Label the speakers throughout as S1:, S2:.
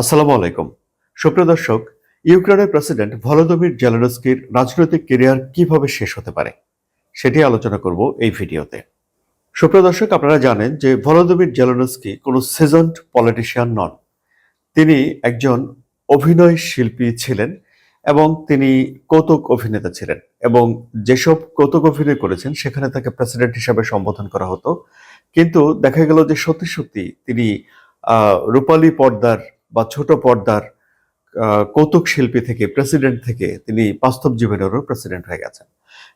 S1: আসসালামু আলাইকুম। সুপ্রিয় দর্শক, ইউক্রেনের প্রেসিডেন্ট ভলোদমির জেলেনস্কির রাজনৈতিক কেরিয়ার কীভাবে শেষ হতে পারে, সেটি আলোচনা করব এই ভিডিওতে। সুপ্রিয় দর্শক, আপনারা জানেন যে ভলোদমির জেলেনস্কি কোনো সিজন্ড পলিটিশিয়ান নন। তিনি একজন অভিনয় শিল্পী ছিলেন এবং তিনি কৌতুক অভিনেতা ছিলেন এবং যেসব কৌতুক অভিনয় করেছেন, সেখানে তাকে প্রেসিডেন্ট হিসাবে সম্বোধন করা হতো। কিন্তু দেখা গেল যে সত্যি সত্যি তিনি রূপালী পর্দার বা ছোট পর্দার কৌতুক শিল্পী থেকে প্রেসিডেন্ট থেকে তিনি বাস্তব জীবনেরও প্রেসিডেন্ট হয়ে গেছেন।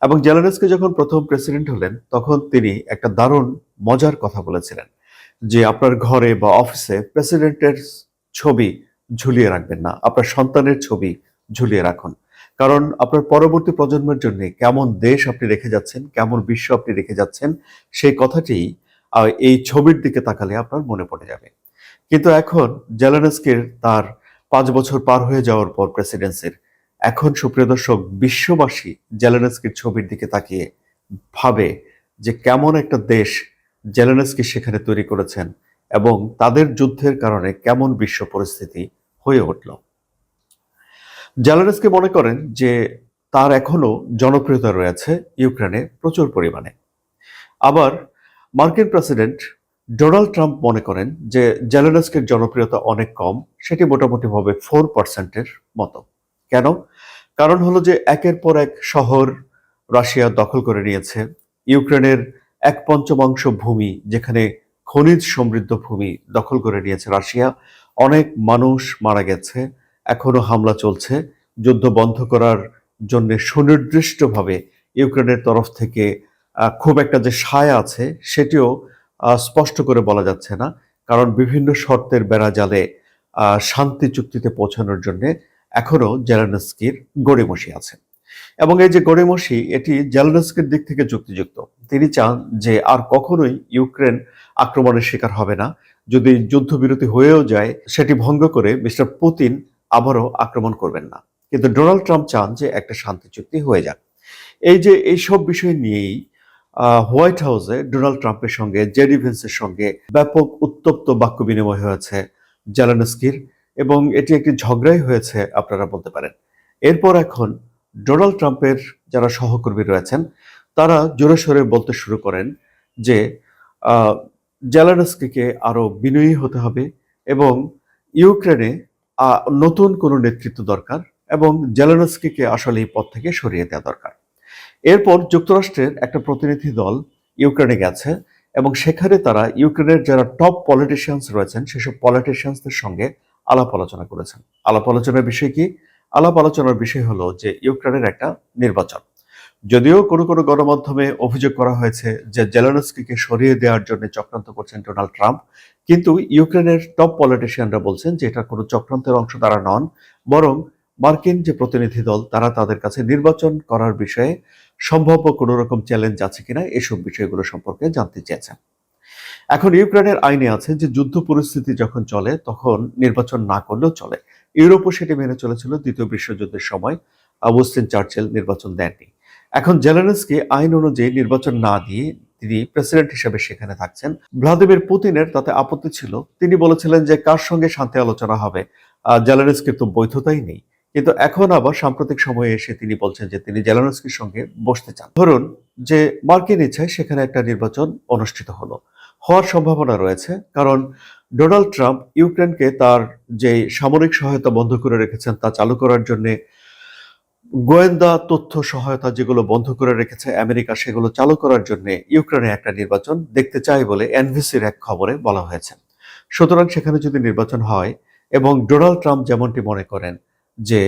S1: এবং জেলানেসকে যখন প্রথম প্রেসিডেন্ট হলেন, তখন তিনি একটা দারুণ, মজার কথা বলেছিলেন যে আপনার ঘরে বা অফিসে প্রেসিডেন্টের ছবি ঝুলিয়ে রাখবেন না, আপনার সন্তানের ছবি ঝুলিয়ে রাখুন। কারণ আপনার পরবর্তী প্রজন্মের জন্য কেমন দেশ আপনি রেখে যাচ্ছেন, কেমন বিশ্ব আপনি রেখে যাচ্ছেন, সেই কথাটি এই ছবির দিকে তাকালে আপনার মনে পড়ে যাবে। কিন্তু এখন জেলানস্কির তার পাঁচ বছর পার হয়ে যাওয়ার পর প্রেসিডেন্সির। এখন সুপ্রিয় দর্শক, বিশ্ববাসী জেলেনস্কির ছবির দিকে তাকিয়ে ভাবে যে কেমন একটা দেশ জেলেনস্কি সেখানে তৈরি করেছেন এবং তাদের যুদ্ধের কারণে কেমন বিশ্ব পরিস্থিতি হয়ে উঠল। জেলেনস্কি মনে করেন যে তার এখনও জনপ্রিয়তা রয়েছে ইউক্রেনে প্রচুর পরিমাণে। আবার মার্কিন প্রেসিডেন্ট ডোনাল্ড ট্রাম্প মনে করেন যে জেলেনস্কির জনপ্রিয়তা অনেক কম, সেটি মোটামুটিভাবে ফোর পার্সেন্টের মতো। কেন? কারণ হলো যে একের পর এক শহর রাশিয়া দখল করে নিয়েছে। ইউক্রেনের এক পঞ্চমাংশ ভূমি, যেখানে খনিজ সমৃদ্ধ ভূমি দখল করে নিয়েছে রাশিয়া। অনেক মানুষ মারা গেছে, এখনও হামলা চলছে। যুদ্ধ বন্ধ করার জন্য সুনির্দিষ্টভাবে ইউক্রেনের তরফ থেকে খুব একটা যে সায় আছে, সেটিও স্পষ্ট করে বলা যাচ্ছে না, কারণ বিভিন্ন শর্তের বেড়াজালে শান্তি চুক্তিতে পৌঁছানোর জন্য এখনও জেলানস্কির গড়িমসি আছে। এবং এই যে গড়িমসি, এটি জেলানস্কির দিক থেকে যুক্তিযুক্ত। তিনি চান যে আর কখনোই ইউক্রেন আক্রমণের শিকার হবে না। যদি যুদ্ধবিরতি হয়েও যায়, সেটি ভঙ্গ করে মিস্টার পুতিন আবারও আক্রমণ করবেন না। কিন্তু ডোনাল্ড ট্রাম্প চান যে একটা শান্তি চুক্তি হয়ে যাক। এই যে এই সব বিষয় নিয়েই হোয়াইট হাউসে ডোনাল্ড ট্রাম্পের সঙ্গে জেডি ভেন্সের সঙ্গে ব্যাপক উত্তপ্ত বাক্য বিনিময় হয়েছে জেলানস্কির এবং এটি একটি ঝগড়াই হয়েছে আপনারা বলতে পারেন। এরপর এখন ডোনাল্ড ট্রাম্পের যারা সহকর্মী রয়েছেন তারা জোরে সোরে বলতে শুরু করেন যে আহ, জেলানস্কিকে আরও বিনয়ী হতে হবে এবং ইউক্রেনে নতুন কোনো নেতৃত্ব দরকার এবং জেলানস্কিকে আসলে এই পদ থেকে সরিয়ে দেওয়া দরকার। এরপর যুক্তরাষ্ট্রের একটা প্রতিনিধি দল ইউক্রেনে গেছে এবং সেখানে তারা ইউক্রেনের যারা টপ পলিটিশিয়ানস রয়েছেন, সেসব পলিটিশিয়ানসদের সঙ্গে আলাপ আলোচনা করেছেন। আলাপ আলোচনার বিষয় কি? আলাপ আলোচনার বিষয় হলো যে ইউক্রেনের একটা নির্বাচন। যদিও কোনো কোনো গণমাধ্যমে অভিযোগ করা হয়েছে যে জেলানস্কিকে সরিয়ে দেওয়ার জন্য চক্রান্ত করছেন ডোনাল্ড ট্রাম্প, কিন্তু ইউক্রেনের টপ পলিটিশিয়ানরা বলছেন যে এটা কোনো চক্রান্তের অংশ তারা নন, বরং মার্কিন যে প্রতিনিধি দল, তারা তাদের কাছে নির্বাচন করার বিষয়ে সম্ভাব্য কোনো রকম চ্যালেঞ্জ আছে কিনা এসব বিষয়গুলো সম্পর্কে জানতে চেয়েছেন। এখন ইউক্রেনের আইনে আছে যে যুদ্ধ পরিস্থিতি যখন চলে, তখন নির্বাচন না করলেও চলে। ইউরোপও সেটি মেনে চলেছিল, দ্বিতীয় বিশ্বযুদ্ধের সময় অবস্টিন চার্চেল নির্বাচন দেননি। এখন জেলেনস্কি আইন অনুযায়ী নির্বাচন না দিয়ে তিনি প্রেসিডেন্ট হিসেবে সেখানে থাকছেন। ভ্লাদিমির পুতিনের তাতে আপত্তি ছিল। তিনি বলেছিলেন যে কার সঙ্গে শান্তি আলোচনা হবে? জেলেনস্কির তো বৈধতাই নেই। কিন্তু এখন আবার সাম্প্রতিক সময়ে এসে তিনি বলছেন যে তিনি জেলানস্কির সঙ্গে বসতে চান। ধরুন যে মার্কিন ইচ্ছায় সেখানে একটা নির্বাচন অনুষ্ঠিত হলো। হওয়ার সম্ভাবনা রয়েছে, কারণ ডোনাল্ড ট্রাম্প ইউক্রেনকে তার যে সামরিক সহায়তা বন্ধ করে রেখেছেন তা চালু করার জন্য গোয়েন্দা তথ্য সহায়তা যেগুলো বন্ধ করে রেখেছে আমেরিকা, সেগুলো চালু করার জন্য ইউক্রেনে একটা নির্বাচন দেখতে চায় বলে এনভিসির এক খবরে বলা হয়েছে। সুতরাং সেখানে যদি নির্বাচন হয় এবং ডোনাল্ড ট্রাম্প যেমনটি মনে করেন যে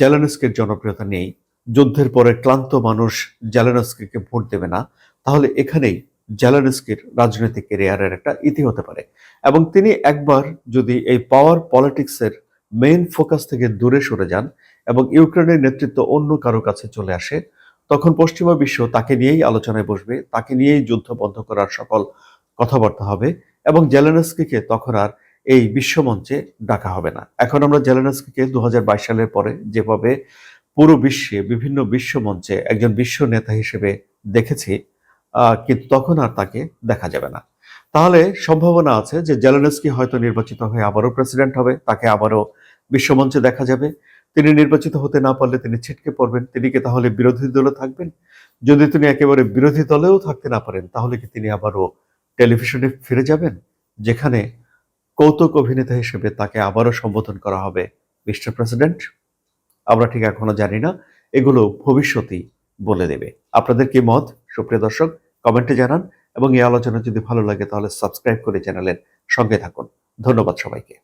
S1: জেলেনস্কির জনপ্রিয়তা নেই, যুদ্ধের পরে ক্লান্ত মানুষ জেলেনস্কিকে ভোট দেবে না, তাহলে এখানেই জেলেনস্কির রাজনৈতিক ক্যারিয়ারের একটা ইতি হতে পারে। এবং তিনি একবার যদি এই পাওয়ার পলিটিক্সের মেইন ফোকাস থেকে দূরে সরে যান এবং ইউক্রেনের নেতৃত্ব অন্য কারও কাছে চলে আসে, তখন পশ্চিমা বিশ্ব তাকে নিয়েই আলোচনায় বসবে, তাকে নিয়েই যুদ্ধ বন্ধ করার সকল কথাবার্তা হবে এবং জেলেনস্কিকে তখন আর এই বিশ্বমঞ্চে ডাকা হবে না। এখন আমরা জেলেনস্কিকে দু হাজার বাইশ সালের পরে যেভাবে পুরো বিশ্বে বিভিন্ন বিশ্বমঞ্চে একজন বিশ্ব নেতা হিসেবে দেখেছি কিন্তু তখন আর তাকে দেখা যাবে না। তাহলে সম্ভাবনা আছে যে জেলেনস্কি হয়তো নির্বাচিত হয়ে আবারও প্রেসিডেন্ট হবে, তাকে আবারও বিশ্বমঞ্চে দেখা যাবে। তিনি নির্বাচিত হতে না পারলে তিনি ছিটকে পড়বেন, তিনি কি তাহলে বিরোধী দলে থাকবেন? যদি তিনি একেবারে বিরোধী দলেও থাকতে না পারেন, তাহলে কি তিনি আবারও টেলিভিশনে ফিরে যাবেন, যেখানে কৌতুক অভিনেতা হিসেবে তাকে আবারও সম্বোধন করা হবে মিস্টার প্রেসিডেন্ট। আমরা ঠিক এখনও জানি না, এগুলো ভবিষ্যতেই বলে দেবে। আপনাদের কি মত? সুপ্রিয় দর্শক, কমেন্টে জানান এবং এই আলোচনা যদি ভালো লাগে তাহলে সাবস্ক্রাইব করে চ্যানেলের সঙ্গে থাকুন। ধন্যবাদ সবাইকে।